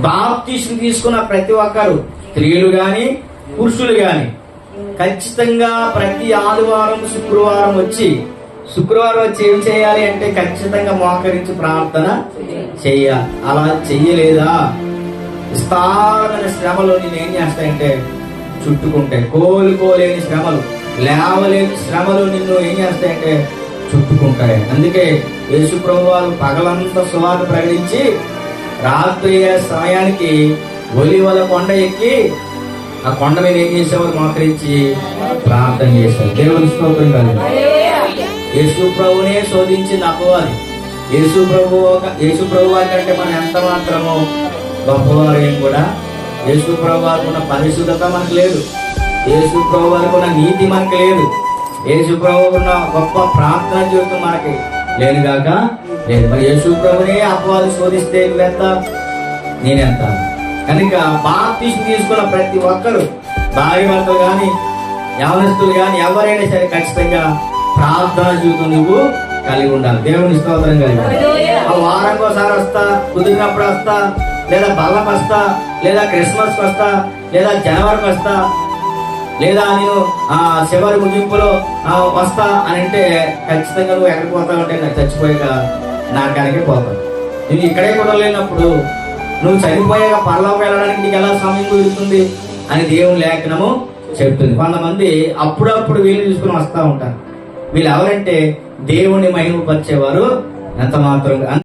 బాప్తీసులు తీసుకున్న ప్రతి ఒక్కరు స్త్రీలు గాని పురుషులు గాని ఖచ్చితంగా ప్రతి ఆదివారం శుక్రవారం వచ్చి శుక్రవారం వచ్చి ఏం చేయాలి అంటే ఖచ్చితంగా మోకరించి ప్రార్థన చెయ్యాలి అలా చెయ్యలేదా? విస్తారమైన శ్రమలు నేను ఏం చేస్తాయంటే చుట్టుకుంటాయి కోలుకోలేని శ్రమలు లేవలేని శ్రమలు నిన్ను ఏం చేస్తాయంటే చుట్టుకుంటాయి. అందుకే యేసు ప్రభు పగలంతా సువార్త ప్రకటించి రాత్రి సమయానికి ఒలివల కొండ ఎక్కి ఆ కొండ మీద ఏం చేసేవారు? మోకరించి ప్రార్థన చేశారు దేవుని స్తోత్రం కాదు యేసు ప్రభునే శోధించింది అపవాది. యేసు ప్రభు ఒక- యేసు ప్రభు వారి కంటే మనం ఎంత మాత్రమో గొప్పవారు ఏం కూడా యేసు ప్రభు వారికి ఉన్న పరిశుద్ధత మనకు లేదు. యేసు ప్రభు వారికి ఉన్న నీతి మనకు లేదు. యేసు ప్రభు ఉన్న గొప్ప ప్రార్థన జీవితం మనకి లేనుగాక కాక లేదు మరి యేసు ప్రభునే అపవాది శోధిస్తే నువ్వెంత? నేనెంత? కనుక బాప్తిసం తీసుకున్న ప్రతి ఒక్కరు భార్య కానీ యవనస్తులు కానీ ఎవరైనా సరే ఖచ్చితంగా ప్రార్థన జీవితం నువ్వు కలిగి ఉండాలి. దేవుని స్తోత్రం కలిగి ఆ వారంకోసారి ఒకసారి వస్తా కుదిరినప్పుడు వస్తా లేదా బల్లకు వస్తా లేదా క్రిస్మస్ వస్తా లేదా జనవరికి వస్తా లేదా నేను ఆ చివరి ముగింపులో వస్తా అని అంటే ఖచ్చితంగా నువ్వు ఎక్కడికి పోతావు అంటే నాకు చచ్చిపోయాక నరకానికే పోతాం. నువ్వు ఇక్కడే కూడా లేనప్పుడు నువ్వు చనిపోయాక పరలోకి వెళ్ళడానికి నీకు ఎలా సమయం కుదురుతుంది అని దేవుని లేఖనము చెప్తుంది. కొంతమంది అప్పుడప్పుడు వీళ్ళు చూసుకుని వస్తా ఉంటారు. వీళ్ళు ఎవరంటే దేవుణ్ణి మహిమపరిచేవారు ఎంత మాత్రం